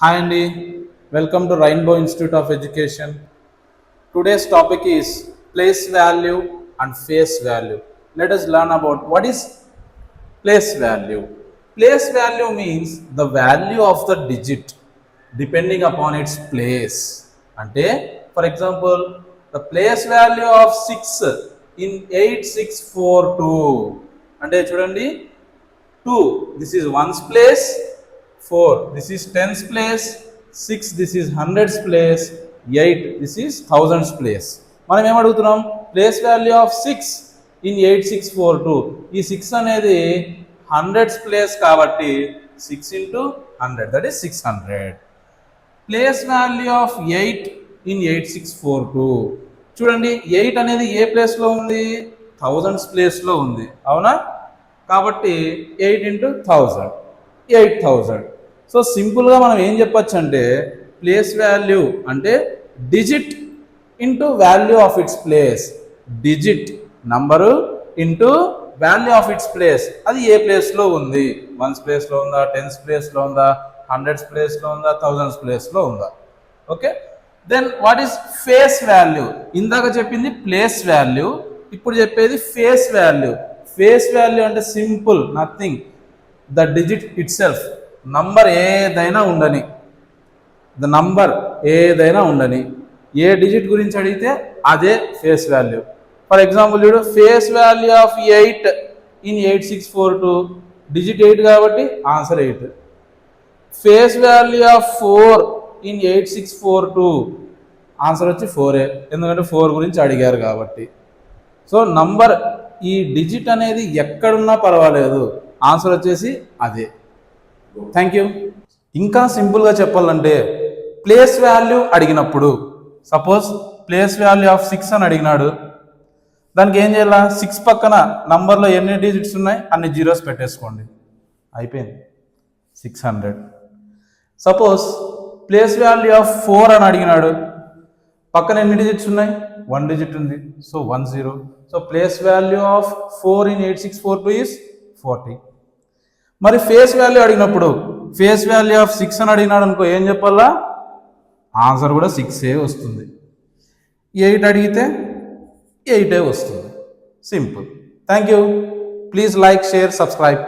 Hi అండి welcome to rainbow institute of education today's topic is place value and face value let us learn about what is place value place value means the value of the digit depending upon its place అంటే for example the place value of six in eight six four two అంటే చూడండి. Two this is ones place four this is tens place six this is hundreds place eight this is thousands place మనం ఏం అడుగుతున్నాం? Place value of six in eight six four two ఈ six అనేది hundreds place కాబట్టి six into hundred that is six hundred place value of eight in eight six four two చూడండి eight అనేది ఏ ప్లేస్లో ఉంది? థౌజండ్స్ ప్లేస్లో ఉంది. అవునా? కాబట్టి eight into thousand eight thousand so సింపుల్గా మనం ఏం చెప్పచ్చు అంటే ప్లేస్ వాల్యూ అంటే digit into value of its place digit number into value of its place అది ఏ ప్లేస్లో ఉంది? వన్స్ ప్లేస్లో ఉందా? టెన్స్ ప్లేస్లో ఉందా? హండ్రెడ్స్ ప్లేస్లో ఉందా? థౌజండ్స్ ప్లేస్లో ఉందా? Okay then what is face value ఇందాక చెప్పింది ప్లేస్ వాల్యూ ఇప్పుడు చెప్పేది ఫేస్ వాల్యూ ఫేస్ వాల్యూ అంటే simple nothing the digit itself number ఏదైనా ఉండని ద నంబర్ ఏదైనా ఉండని ఏ డిజిట్ గురించి అడిగితే అదే ఫేస్ వాల్యూ. ఫర్ ఎగ్జాంపుల్ చూడు face value of eight in eight six four two digit eight కాబట్టి answer eight. Face value of four in eight six four two answer వచ్చి ఫోరే. ఎందుకంటే ఫోర్ గురించి అడిగారు కాబట్టి. సో నంబర్ ఈ డిజిట్ అనేది ఎక్కడున్నా పర్వాలేదు. ఆన్సర్ వచ్చేసి అదే. థ్యాంక్ యూ ఇంకా సింపుల్గా చెప్పాలంటే ప్లేస్ వాల్యూ అడిగినప్పుడు suppose place value of six అని అడిగినాడు దానికి ఏం చేయాలా? సిక్స్ పక్కన నంబర్లో ఎన్ని డిజిట్స్ ఉన్నాయి? అన్ని జీరోస్ పెట్టేసుకోండి. అయిపోయింది. Six hundred. Suppose place value of four అని అడిగినాడు పక్కన ఎన్ని డిజిట్స్ ఉన్నాయి? వన్ డిజిట్ ఉంది. So one zero. So place value of four in eight six four two is forty. మరి ఫేస్ వాల్యూ అడిగినప్పుడు ఫేస్ వాల్యూ ఆఫ్ సిక్స్ అని అడిగినాడు అనుకో ఏం చెప్పాలా? ఆన్సర్ కూడా సిక్సే వస్తుంది. ఎయిట్ అడిగితే ఎయిటే వస్తుంది. Simple thank you please like share subscribe